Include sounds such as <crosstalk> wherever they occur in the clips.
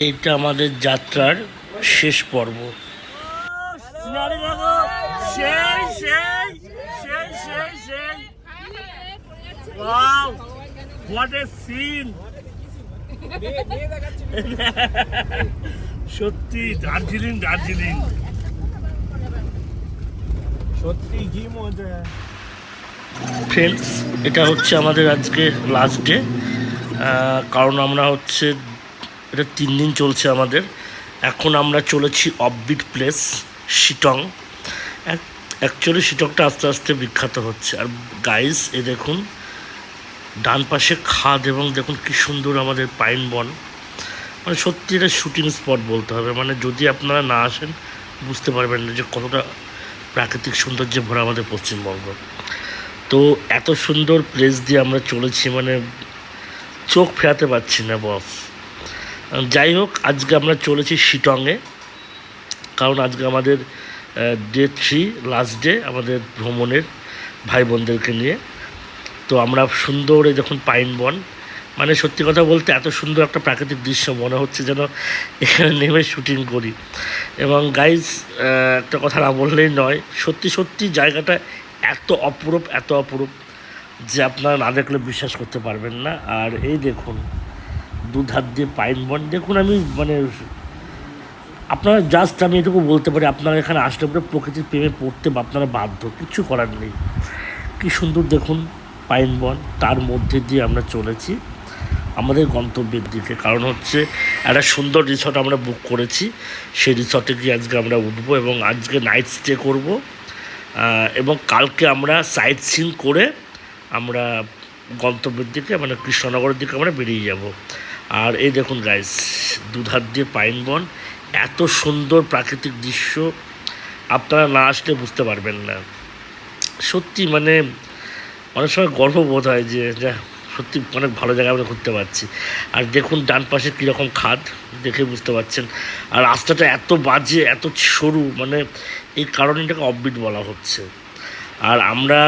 এইটা আমাদের যাত্রার শেষ পর্ব। সত্যি দার্জিলিং দার্জিলিং। সত্যি কি মজা। ফ্রেন্ডস এটা হচ্ছে আমাদের আজকে লাস্ট ডে কারণ আমরা হচ্ছে এটা তিন দিন চলছে আমাদের। এখন আমরা চলেছি অফবিট প্লেস শিটং অ্যাকচুয়ালি শিটংটা আস্তে আস্তে বিখ্যাত হচ্ছে। আর গাইস এ দেখুন, ডান পাশে খাদ এবং দেখুন কি সুন্দর আমাদের পাইন বন মানে সত্যি এটা শুটিং স্পট বলতে হবে। মানে যদি আপনারা না আসেন, বুঝতে পারবেন না যে কতটা প্রাকৃতিক সৌন্দর্যে ভরা আমাদের পশ্চিমবঙ্গ। তো এত সুন্দর প্লেস দিয়ে আমরা চলেছি মানে চোখ ফেরাতে পারছি না বস যাই হোক আজকে আমরা চলেছি শিটংয়ে, কারণ আজকে আমাদের ডে থ্রি লাস্ট ডে আমাদের ভ্রমণের ভাই বোনদেরকে নিয়ে। তো আমরা সুন্দর এই দেখুন পাইন বন মানে সত্যি কথা বলতে এত সুন্দর একটা প্রাকৃতিক দৃশ্য মনে হচ্ছে যেন এখানে নেমে শুটিং করি। এবং গাইজ একটা কথা না বললেই নয়, সত্যি সত্যি জায়গাটা এত অপরূপ এত অপরূপ যে আপনারা না দেখলে বিশ্বাস করতে পারবেন না। আর এই দেখুন দুধ হাত দিয়ে পাইন বন, দেখুন আমি মানে আপনারা জাস্ট আমি এটুকু বলতে পারি, আপনারা এখানে আসলে পরে প্রকৃতির প্রেমে পড়তে আপনারা বাধ্য, কিছু করার নেই। কী সুন্দর দেখুন পাইন বন, তার মধ্যে দিয়ে আমরা চলেছি। আমাদের গন্তব্যের দিকে, কারণ হচ্ছে একটা সুন্দর রিসর্ট আমরা বুক করেছি। সেই রিসর্টে গিয়ে আজকে আমরা উঠবো এবং আজকে নাইট স্টে করব। এবং কালকে আমরা সাইট সিন করে আমরা গন্তব্যের দিকে মানে কৃষ্ণনগরের দিকে আমরা বেরিয়ে যাব। আর এই দেখুন গাইস দুধার দিয়ে পাইন বন এত সুন্দর প্রাকৃতিক দৃশ্য আপনারা না আসলে বুঝতে পারবেন না। সত্যি মানে অনেক সময় গর্ব বোধ হয় যে, যা, সত্যি অনেক ভালো জায়গায় আমরা ঘুরতে পারছি। আর দেখুন ডান পাশে কীরকম খাদ, দেখে বুঝতে পারছেন। আর রাস্তাটা এত বাজে, এত সরু মানে এই কারণে এটাকে অফবিট বলা হচ্ছে। আর আমরা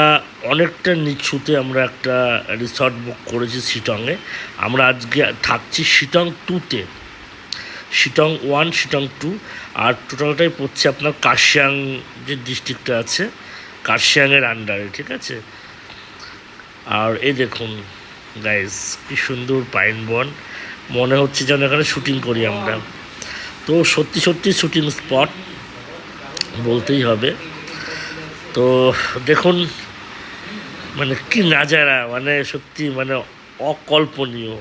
অনেকটা নিচুতে আমরা একটা রিসর্ট বুক করেছি শিটংয়ে। আমরা আজকে থাকছি শিটং টুতে শিটং ওয়ান শিটং টু আর টোটালটাই পড়ছে আপনার কার্শিয়াং যে ডিস্ট্রিক্টটা আছে, কার্শিয়াংয়ের আন্ডারে ঠিক আছে? আর এই দেখুন গাইস কি সুন্দর পাইন বন মনে হচ্ছে যেন এখানে শুটিং করি আমরা। তো সত্যি সত্যি শুটিং স্পট বলতেই হবে। তো দেখুন মানে কি নাজারা মানে সত্যি মানে অকল্পনীয়।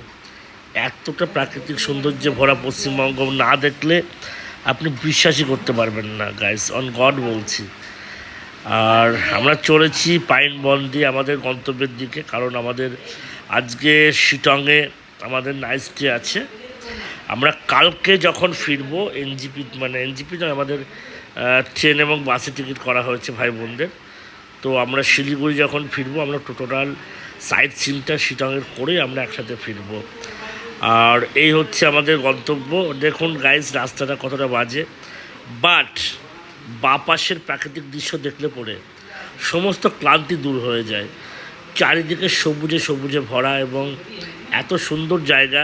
এতটা প্রাকৃতিক সৌন্দর্যে ভরা পশ্চিমবঙ্গ না দেখলে আপনি বিশ্বাসই করতে পারবেন না গাইস অন গড বলছি। আর আমরা চলেছি পাইন বন দিয়ে আমাদের গন্তব্যের দিকে, কারণ আমাদের আজকে শিটংয়ে আমাদের নাইট আছে। আমরা কালকে যখন ফিরবো এনজিপি মানে এনজিপি আমাদের ট্রেন এবং বাসে টিকিট করা হয়েছে ভাই বোনদের তো আমরা শিলিগুড়ি যখন ফিরবো, আমরা টোটাল সাইট সিনটা শিটংয়ের করে আমরা একসাথে ফিরবো। আর এই হচ্ছে আমাদের গন্তব্য। দেখুন গাইজ রাস্তাটা কতটা বাজে। বাট বাপাশের প্রাকৃতিক দৃশ্য দেখলে পরে সমস্ত ক্লান্তি দূর হয়ে যায়। চারিদিকে সবুজে সবুজে ভরা এবং এত সুন্দর জায়গা,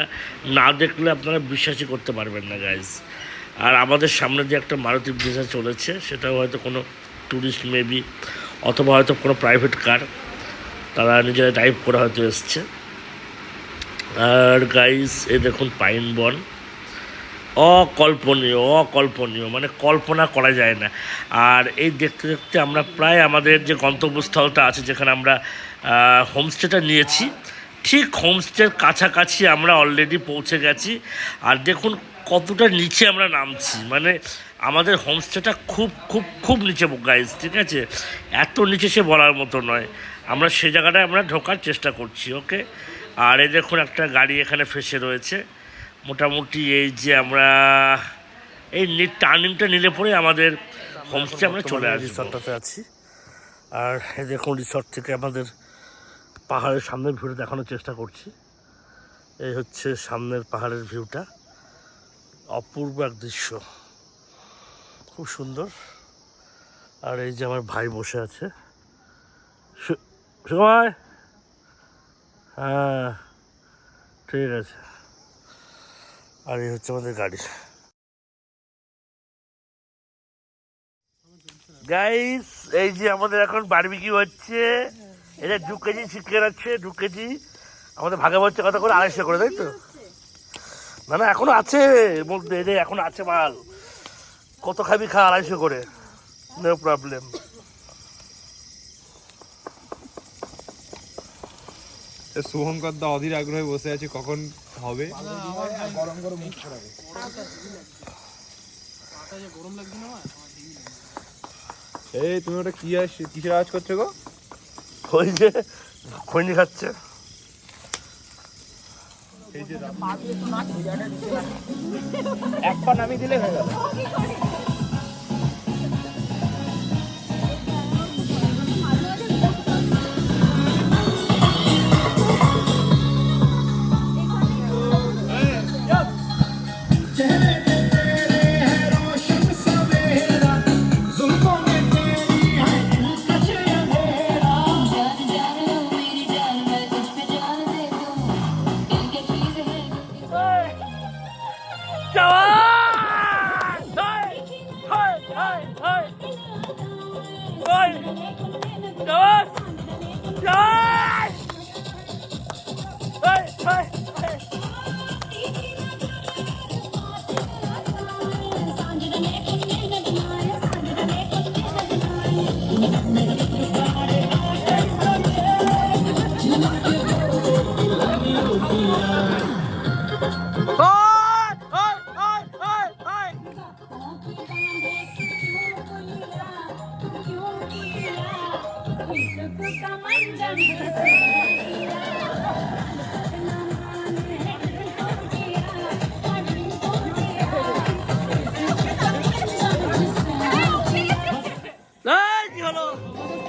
না দেখলে আপনারা বিশ্বাসই করতে পারবেন না গাইজ আর আমাদের সামনে যে একটা মারুতি ব্রিজা চলেছে, সেটাও হয়তো কোনো ট্যুরিস্ট মেবি অথবা হয়তো কোনো প্রাইভেট কার তারা নিজেরা ড্রাইভ করে হয়তো এসছে। আর গাইস এ দেখুন পাইন বন অকল্পনীয় অকল্পনীয় মানে কল্পনা করা যায় না। আর এই দেখতে দেখতে আমরা প্রায় আমাদের যে গন্তব্যস্থলটা আছে, যেখানে আমরা হোমস্টেটা নিয়েছি, ঠিক হোমস্টের কাছাকাছি আমরা অলরেডি পৌঁছে গেছি। আর দেখুন কতটা নিচে আমরা নামছি? মানে আমাদের হোমস্টেটা খুব খুব খুব নিচে গাইজ ঠিক আছে? এত নিচে সে বলার মতো নয়। আমরা সে জায়গাটায় আমরা ঢোকার চেষ্টা করছি ওকে আর এই দেখুন একটা গাড়ি এখানে ফেসে রয়েছে। মোটামুটি এই যে আমরা এই টার্নিংটা নিলে পরে আমাদের হোমস্টে আমরা চলে আসি রিসর্টটাতে আছি। আর এই দেখুন রিসর্ট থেকে আমাদের পাহাড়ের সামনের ভিউটা দেখানোর চেষ্টা করছি। এই হচ্ছে সামনের পাহাড়ের ভিউটা অপূর্ব এক দৃশ্য। খুব সুন্দর। আর এই যে আমার ভাই বসে আছে। সুময় হ্যাঁ ঠিক আছে। আর এই হচ্ছে আমাদের গাড়ি। গাইস এই যে আমাদের এখন বারবিকি হচ্ছে। এটা দু কেজি চিকেন আছে, দু কেজি। আমাদের ভাগে হচ্ছে কথা করে? আড়াইশো করে, তাই তো? না না এখনও আছে বলতে রে এখনও আছে মাল। কত খাবি খা আড়াইশো করে। নো প্রবলেম শুভঙ্কর দা অধীর আগ্রহে বসে আছে কখন হবে? এই তুমি ওটা কি কিসের আওয়াজ করছ গো? ওই যে খৈনি খাচ্ছে। এক পা নামিয়ে দিলে হয়ে গেল।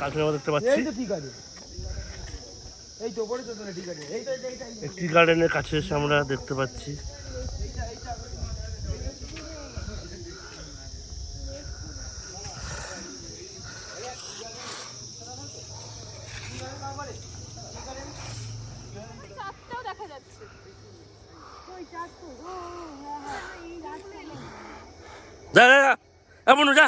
কাঁকড়া দেখতে পাচ্ছি। টি গার্ডেনের কাছে এসে আমরা দেখতে পাচ্ছি। যা যা যা এমন যা।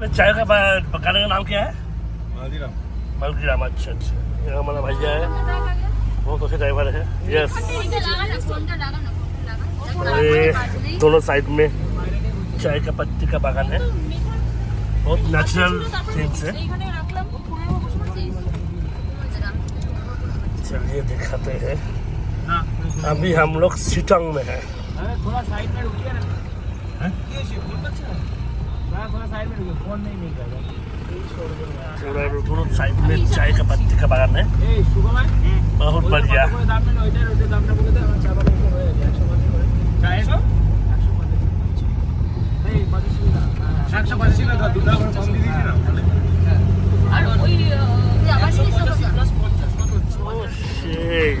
चाय का पकाने का नाम क्या है? मालदीराम मालदीराम अच्छा अच्छा। यहाँ हमारा भैया है। वो तो अच्छे ड्राइवर है। यस ये दोनों साइड में चाय का पत्ती का बागान है। बहुत नेचुरल थिंग्स है। चलिए दिखाते हैं। हाँ। अभी हम लोग सिटंग में है। थोड़ा साइड में रुकिए ना। बहुत साइड में चाय का पत्ती का बागान है बहुत बढ़िया Oh, shit.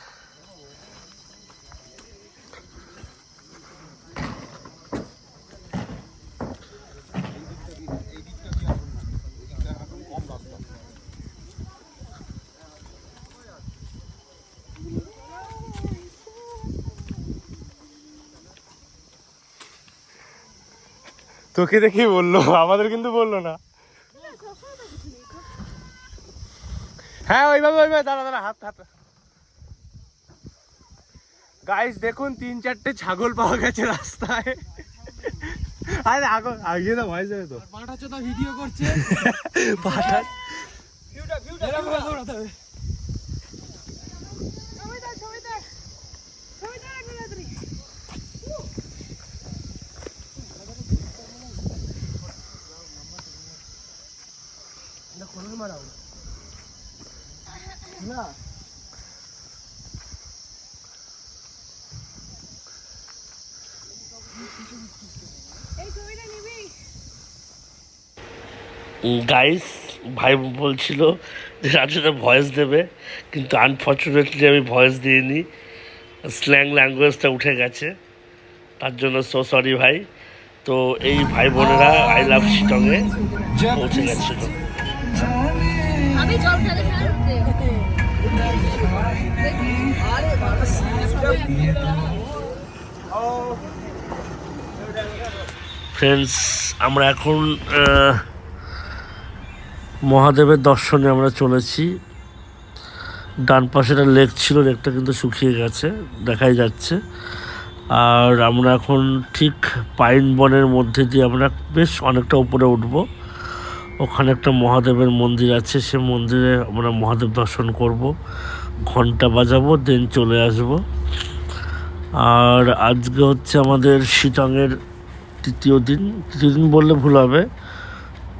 তোকে দেখি বলল আমাদের কিন্তু বলল না। হ্যাঁ ওইভাবে ওইভাবে দাঁড়া দাঁড়া হাত হাত। গাইস দেখুন তিন চারটে ছাগল পাওয়া গেছে রাস্তায়। আরে আগো আগে তো ভয় যাবে তো। পাঁটা চোদা ভিডিও করছে। <laughs> পাঠা এরকম ভাবে দৌড়াতে হবে ছবি দাও ছবি দাও ছবি দাও একটু তাড়াতাড়ি গাইস ভাই বলছিল যে রাজুদা ভয়েস দেবে কিন্তু আনফর্চুনেটলি আমি ভয়েস দিইনি। স্ল্যাং ল্যাঙ্গুয়েজটা উঠে গেছে। তার জন্য সো সরি ভাই। তো এই ভাই বোনেরা আই লাভ শিটংয়ে পৌঁছে গেছিল। ফ্রেন্ডস আমরা এখন মহাদেবের দর্শনে আমরা চলেছি। ডান পাশে একটা লেক ছিল লেকটা কিন্তু শুকিয়ে গেছে, দেখাই যাচ্ছে। আর আমরা এখন ঠিক পাইন বনের মধ্যে দিয়ে আমরা বেশ অনেকটা উপরে উঠব। ওখানে একটা মহাদেবের মন্দির আছে, সে মন্দিরে আমরা মহাদেব দর্শন করব। ঘণ্টা বাজাবো, দেন চলে আসব। আর আজকে হচ্ছে আমাদের শিটংয়ের তৃতীয় দিন। তৃতীয় দিন বললে ভুল হবে।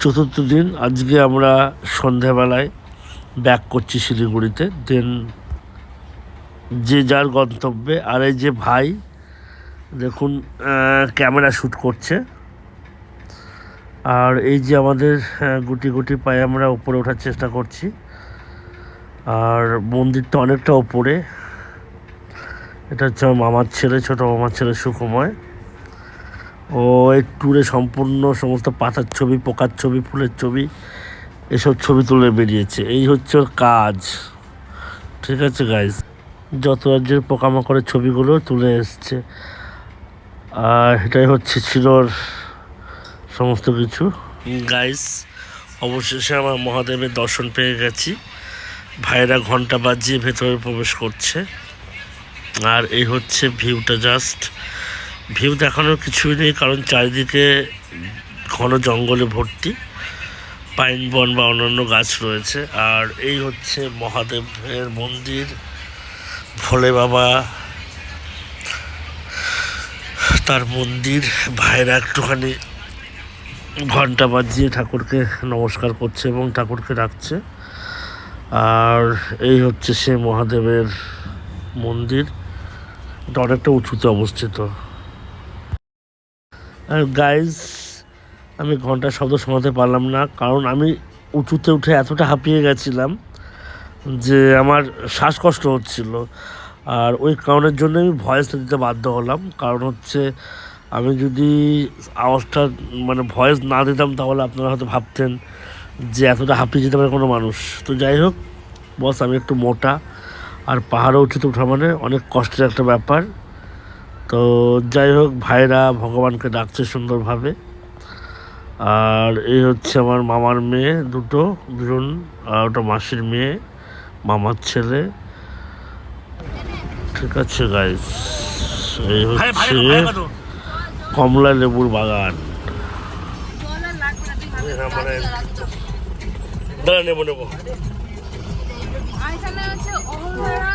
চতুর্থ দিন, আজকে আমরা সন্ধ্যাবেলায় ব্যাক করছি শিলিগুড়িতে। দেন যে যার গন্তব্যে, আর এই যে ভাই, দেখুন ক্যামেরা শ্যুট করছে। আর এই যে আমাদের গুটি গুটি পায়ে আমরা উপরে ওঠার চেষ্টা করছি। আর মন্দিরটা অনেকটা ওপরে এটা হচ্ছে মামার ছেলে, ছোটো মামার ছেলে সুকুময় ও এই ট্যুরে সম্পূর্ণ সমস্ত পাতার ছবি, পোকার ছবি, ফুলের ছবি, এসব ছবি তুলে বেরিয়েছে। এই হচ্ছে ওর কাজ। ঠিক আছে গাইজ যত রাজ্যের পোকামাকড়ের ছবিগুলো তুলে এসছে। আর এটাই হচ্ছে ছিল ওর সমস্ত কিছু। গাইস অবশেষে আমার মহাদেবের দর্শন পেয়ে গেছি। ভাইরা ঘণ্টা বাজিয়ে ভেতরে প্রবেশ করছে। আর এই হচ্ছে ভিউটা জাস্ট ভিউ দেখানোর কিছুই নেই, কারণ চারিদিকে ঘন জঙ্গলে ভর্তি। পাইন বন বা অন্যান্য গাছ রয়েছে। আর এই হচ্ছে মহাদেবের মন্দির। ভোলে বাবা তার মন্দির। ভাইরা একটুখানি ঘণ্টা বাজিয়ে ঠাকুরকে নমস্কার করছে এবং ঠাকুরকে ডাকছে। আর এই হচ্ছে সে মহাদেবের মন্দির। এটা অনেকটা উঁচুতে অবস্থিত। আর গাইজ আমি ঘণ্টা শব্দ শোনাতে পারলাম না, কারণ আমি উঁচুতে উঠে এতটা হাঁপিয়ে গেছিলাম যে আমার শ্বাসকষ্ট হচ্ছিল। আর ওই কারণের জন্য আমি ভয়েসটা দিতে বাধ্য হলাম। কারণ হচ্ছে আমি যদি আওয়াজটা মানে ভয়েস না দিতাম তাহলে আপনারা হয়তো ভাবতেন যে এতটা হাঁপিয়ে যেতে পারে কোনো মানুষ। তো যাই হোক বস আমি একটু মোটা আর পাহাড়ে উঁচুতে ওঠা মানে অনেক কষ্টের একটা ব্যাপার। তো যাই হোক ভাইরা ভগবানকে ডাকছে সুন্দরভাবে। আর এই হচ্ছে আমার মামার মেয়ে দুটো দুজন আর ওটা মাসির মেয়ে মামার ছেলে। ঠিক আছে গাইস এই হচ্ছে কমলা লেবুর বাগান জল আর লাগবে না তুই হ্যাঁ, মানে- দাঁড়া নেবো নেবো আর এখানে আছে অহংধারা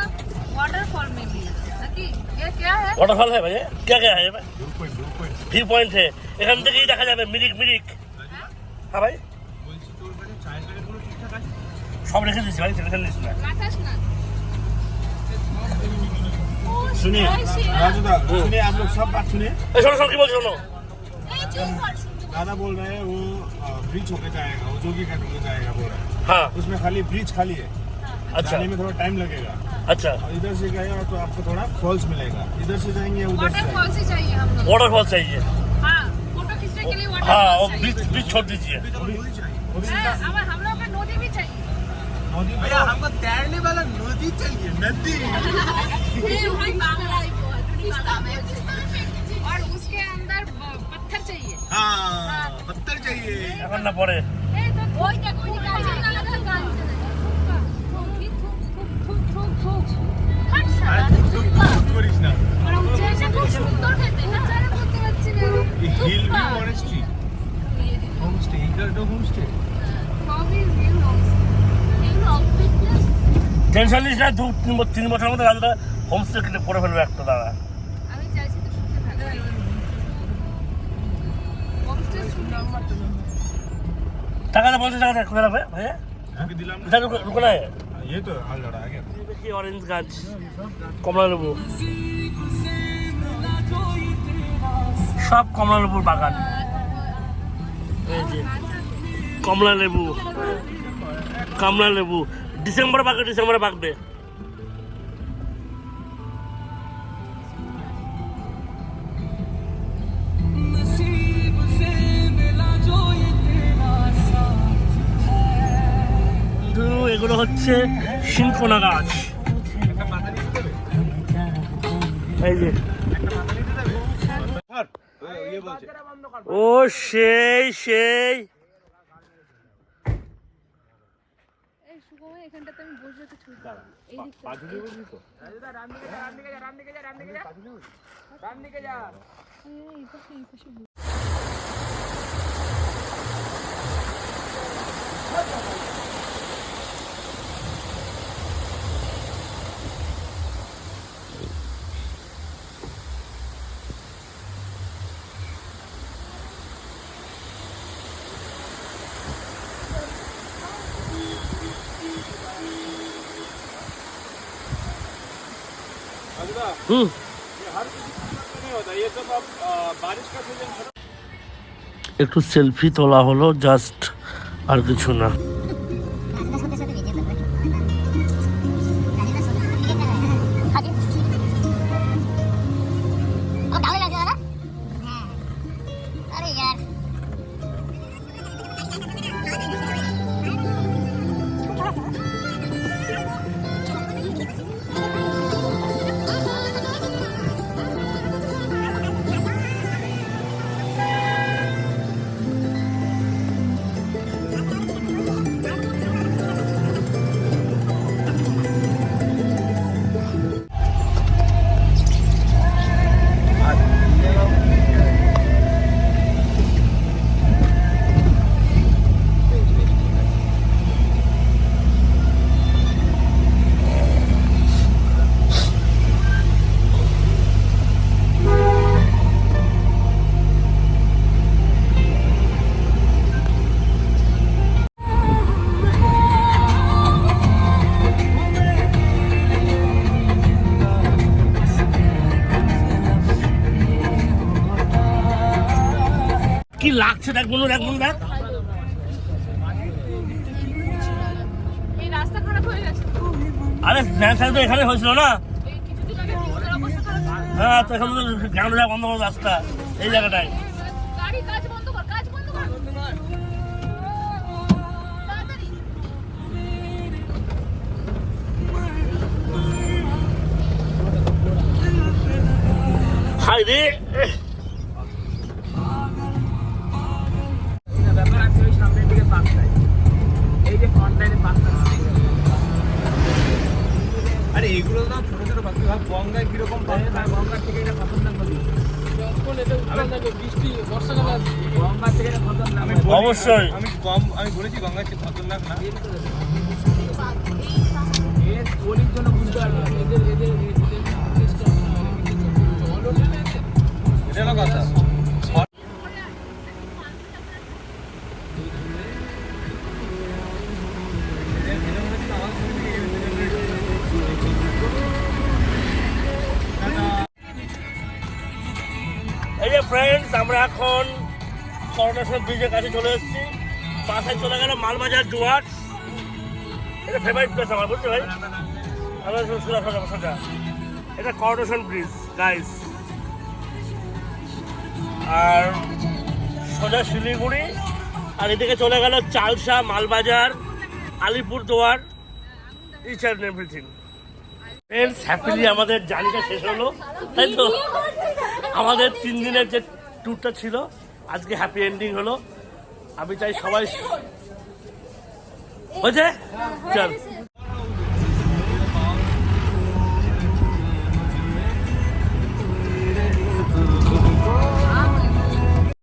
वाटरफॉल में भी নাকি ये क्या है ওয়াটারফল হ্যাঁ ভাই কে কে হ্যাঁ ভিউ পয়েন্ট হ্যাঁ এখান থেকেই দেখা যাবে মিরিক মিরিক হ্যাঁ ভাই সব রেখে দিচ্ছি ভাই টেনশন নিস না রাখাস না सुनिए राजूदा सुनिए आप लोग सब बात सुनिए सुनो सुनो की बोल सुनो दादा बोल रहे हैं वो ब्रिज होके जाएगा वो जो भी घाट होके जाएगा बोल रहा है हाँ उसमें खाली ब्रिज खाली है। अच्छा। जाने में थोड़ा टाइम लगेगा। अच्छा। और इधर से गए तो आपको थोड़ा फॉल्स मिलेगा। इधर से जाएँगे उधर से। फॉल्स चाहिए हम वाटर फॉल्स चाहिए। हाँ फ़ोटो खींचने के लिए वाटर हाँ और बीच बीच छोड़ दीजिए। भैया हमको तैरने वाला नदी चाहिए नदी। और उसके अंदर पत्थर चाहिए। हाँ पत्थर चाहिए। पड़े? টেনশন নিস না দু তিন ব- তিন বছরের মধ্যে রাজুদা হোমস্টে কিনে করে ফেলবে একটা দাদা আমি চাইছি তো সুখে থাকতে। Homestay সুন্দর। টাকাটা পঞ্চাশ টাকা কোথায় রাখবে ভাইয়া हमको दिलाम এটা রুকো রুকো না ये तो हाल लड़ा आ गया দেখি অরেঞ্জ গাছ কমলা লেবু সব কমলা লেবুর বাগান এই যে কমলা লেবু কমলা লেবু ডিসেম্বরে পাকবে ডিসেম্বরে পাকবে এগুলো হচ্ছে সিনকোনা গাছ। এই যে। ও সেই সেই এই সুগমা এখানটাতে আমি বসে তো ছবি পাবো এই দিকটা। পা ঝুলিয়ে বসবি তো? রাম দিকে যা রাম দিকে যা রাম দিকে যা। রাম দিকে যা রাম দিকে যা। এই পাশে এই পাশে खत्म একটু সেলফি তোলা হলো জাস্ট আর কিছু না দেখ বলুন দেখ রাস্তা খারাপ আরে ন্যাশনাল তো এখানে হয়েছিল না। হ্যাঁ তো এখন গ্রাউন্ড বন্ধ করে রাস্তা এই জায়গাটায়। হাই রে। এগুলো না ছোট ছোট পাখি ভাব গঙ্গায় কীরকম পাখি তার গঙ্গার থেকে এটা খতরনাক নদী গঙ্গার অবশ্যই। আমি কম আমি বলেছি গঙ্গা কি খতরনাক না এর গলির জন্য বুঝতে পারবে এদের? এটা কথা আমরা এখন করোনেশন ব্রিজের কাছে চলে এসেছি। পাশে চলে গেল মালবাজার ডুয়ার্স। এটা ফেভারিট প্লেস আমার, বুঝলি ভাই? সোজা এটা করোনেশন ব্রিজ গাইস আর সোজা শিলিগুড়ি, আর এদিকে চলে গেল Chalsa, Malbazar Alipurduar each and everything friends happily আমাদের জার্নিটা শেষ হলো। তাই তো? আমাদের তিন দিনের যে ট্যুরটা ছিল। আজকে হ্যাপি এন্ডিং হলো। আমি চাই সবাই হয়েছে। চল।